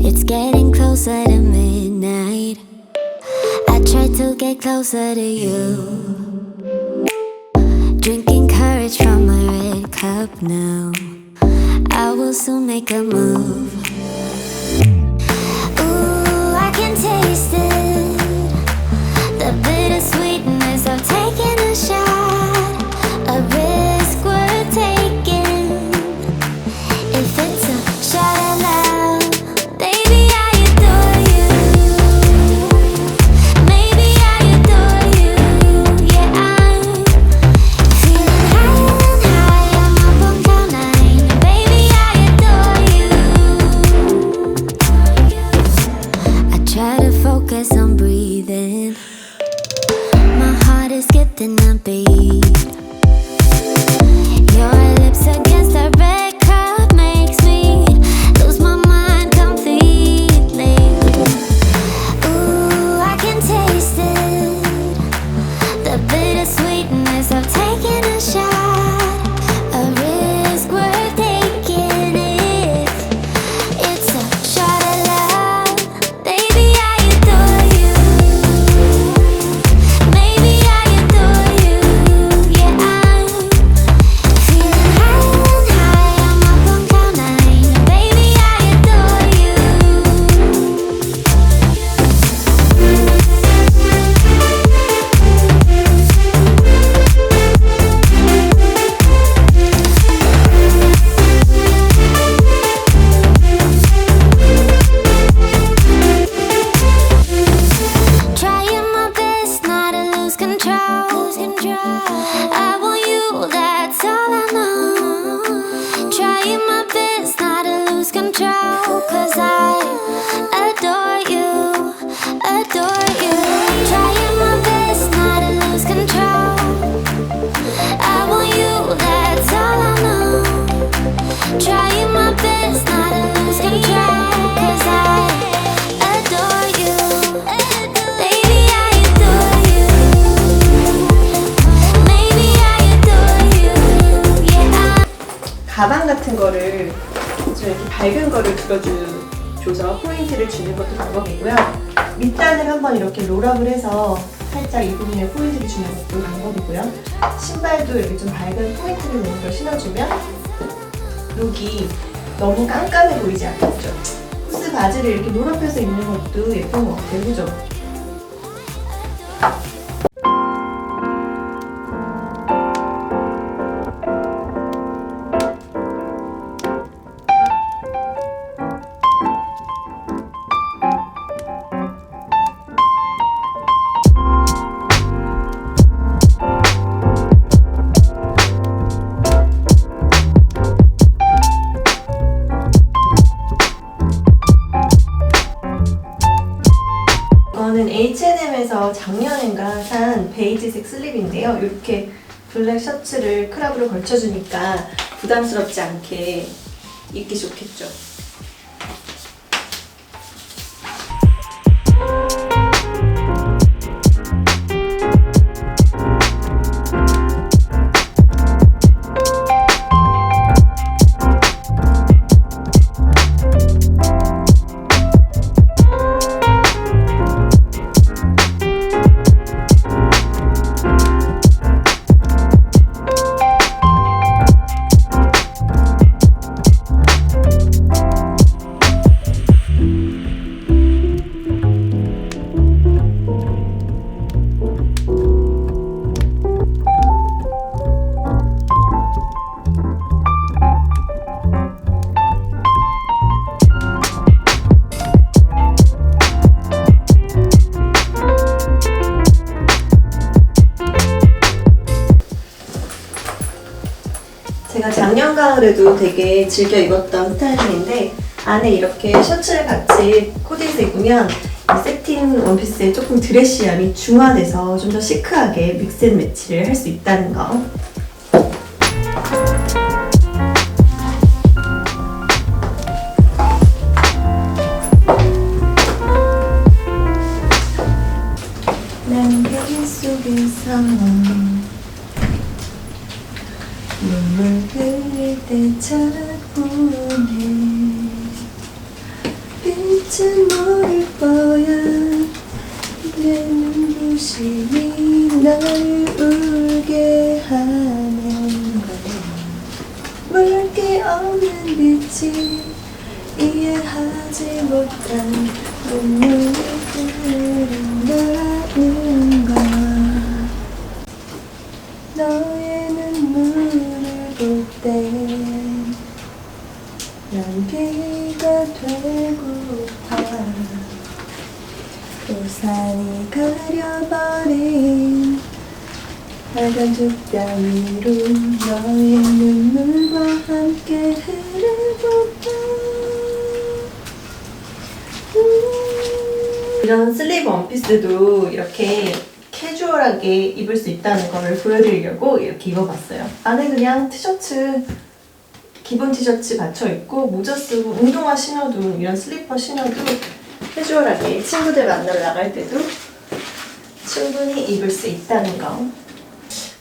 It's getting closer to midnight. I try to get closer to you. Drinking courage from my red cup now. I will soon make a move. 가방 같은 거를 좀 이렇게 밝은 거를 들어줘서 포인트를 주는 것도 방법이고요. 밑단을 한번 이렇게 롤업을 해서 살짝 이 부분에 포인트를 주는 것도 방법이고요. 신발도 이렇게 좀 밝은 포인트를 내는 걸 신어주면 룩이 너무 깜깜해 보이지 않겠죠. 후스 바지를 이렇게 롤업해서 입는 것도 예쁜 것 같아요. 그죠? H&M에서 작년인가 산 베이지색 슬립인데요. 이렇게 블랙 셔츠를 크랍으로 걸쳐주니까 부담스럽지 않게 입기 좋겠죠. 제가 작년 가을에도 되게 즐겨 입었던 스타일인데 안에 이렇게 셔츠를 같이 코디해서 입으면 이 세팅 원피스의 조금 드레시함이 중화돼서 좀 더 시크하게 믹스앤 매치를 할 수 있다는 거. 남편 속에서 눈물 흘릴 때 자꾸네 이젠 모를 거야. 내 눈부심이 날 울게 하는 거야 물기 없는 빛이 이해하지 못한 눈물이 흐른다는 거야 너의 눈물을 볼땐난 비가 되고파 우 산이 가려버린 빨간 죽담 위로 너의 눈물과 함께 흐르고파 이런 슬리브 원피스도 이렇게 캐주얼하게 입을 수 있다는 거를 보여드리려고 이렇게 입어봤어요. 안에 그냥 티셔츠 기본 티셔츠 받쳐 입고 모자 쓰고 운동화 신어도 이런 슬리퍼 신어도 캐주얼하게 친구들 만나러 나갈 때도 충분히 입을 수 있다는 거.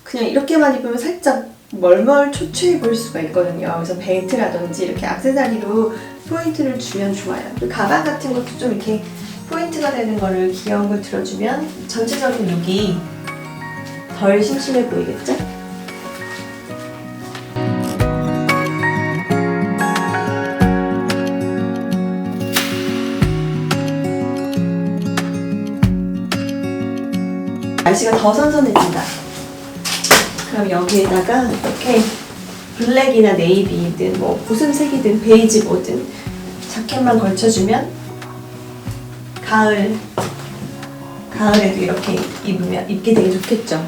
그냥 이렇게만 입으면 살짝 멀멀 초췌해 보일 수가 있거든요. 그래서 벨트라든지 이렇게 악세사리로 포인트를 주면 좋아요. 그리고 가방 같은 것도 좀 이렇게 포인트가 되는 거를 귀여운 걸 들어주면 전체적인 룩이 덜 심심해 보이겠죠? 날씨가 더 선선해진다. 그럼 여기에다가 이렇게 블랙이나 네이비든 뭐 무슨 색이든 베이지 뭐든 자켓만 걸쳐주면 가을 가을에도 이렇게 입으면 입기 되게 좋겠죠.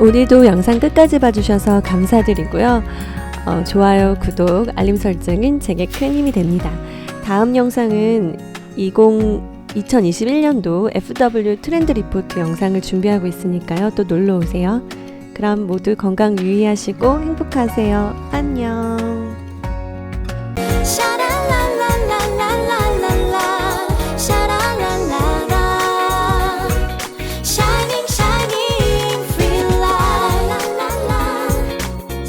오늘도 영상 끝까지 봐주셔서 감사드리고요. 어, 좋아요, 구독, 알림 설정은 제게 큰 힘이 됩니다. 다음 영상은 20, 2021년도 FW 트렌드 리포트 영상을 준비하고 있으니까요. 또 놀러 오세요. 그럼 모두 건강 유의하시고 행복하세요. 안녕.